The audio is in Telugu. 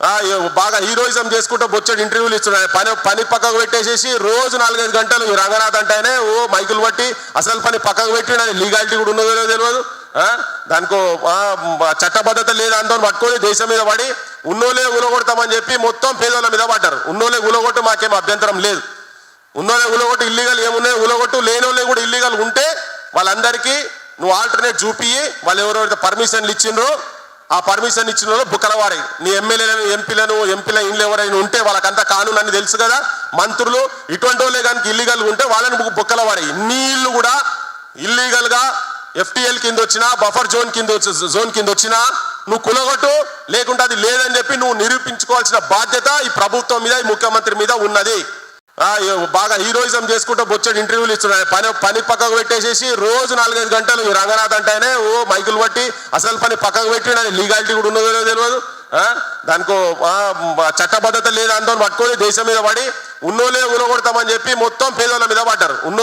బాగా హీరోయిజం చేసుకుంటూ బొచ్చడు ఇంటర్వ్యూలు ఇస్తున్నాడు. పని పని పక్కకు పెట్టేసేసి రోజు నాలుగైదు గంటలు రంగనాథ్ అంటేనే ఓ మైకులు పట్టి అసలు పని పక్కకు పెట్టి లీగాలిటీ కూడా ఉన్నదో తెలియదు. దానికో చట్టబద్ధత లేదు అందరం పట్టుకొని దేశం మీద పడి ఉన్నోలే ఉలగొడతామని చెప్పి మొత్తం పేదోళ్ళ మీద పడ్డారు. ఉన్నోలే ఉలగొట్టు మాకేం అభ్యంతరం లేదు. ఉన్నోలే ఉలగొట్టు ఇల్లీగల్ ఏమున్నాయి? ఉలగొట్టు లేనోళ్ళే కూడా ఇల్లీగల్ ఉంటే వాళ్ళందరికీ నువ్వు ఆల్టర్నేట్ చూపి వాళ్ళు ఎవరెవరైతే పర్మిషన్లు ఇచ్చిండ్రో ఆ పర్మిషన్ ఇచ్చిన బుకలవాడే. నీ ఎమ్మెల్యేలను ఎంపీలను ఎంపీల ఇండ్లు ఎవరైనా ఉంటే వాళ్ళకంతా కానూన్ అని తెలుసు కదా? మంత్రులు ఇటువంటి వాళ్ళే కనుక ఇల్లీగల్ ఉంటే వాళ్ళని బు- బుక్కలవారి నీ ఇల్లు కూడా ఇల్లీగల్గా ఎఫ్టీఎల్ కింద వచ్చినా బఫర్ జోన్ కింద జోన్ కింద వచ్చినా నువ్వు కులగొట్టు లేకుంటే అది లేదని చెప్పి నువ్వు నిరూపించుకోవాల్సిన బాధ్యత ఈ ప్రభుత్వం మీద ఈ ముఖ్యమంత్రి మీద ఉన్నది. బాగా హీరోయిజం చేసుకుంటూ బొచ్చడి ఇంటర్వ్యూలు ఇస్తున్నాడు. పని పని పక్కకు పెట్టేసేసి రోజు నాలుగైదు గంటలు ఈ రంగనాథ్ అంటేనే ఓ మైకులు పట్టి అసలు పని పక్కకు పెట్టి లీగాలిటీ కూడా ఉన్నదో తెలియదు దానికో చట్టబద్ధత లేదు అందరం పట్టుకొని దేశం మీద పడి ఉన్నోలే ఉలగొడతామని చెప్పి మొత్తం పేదోళ్ళ మీద పడ్డారు. ఉన్నో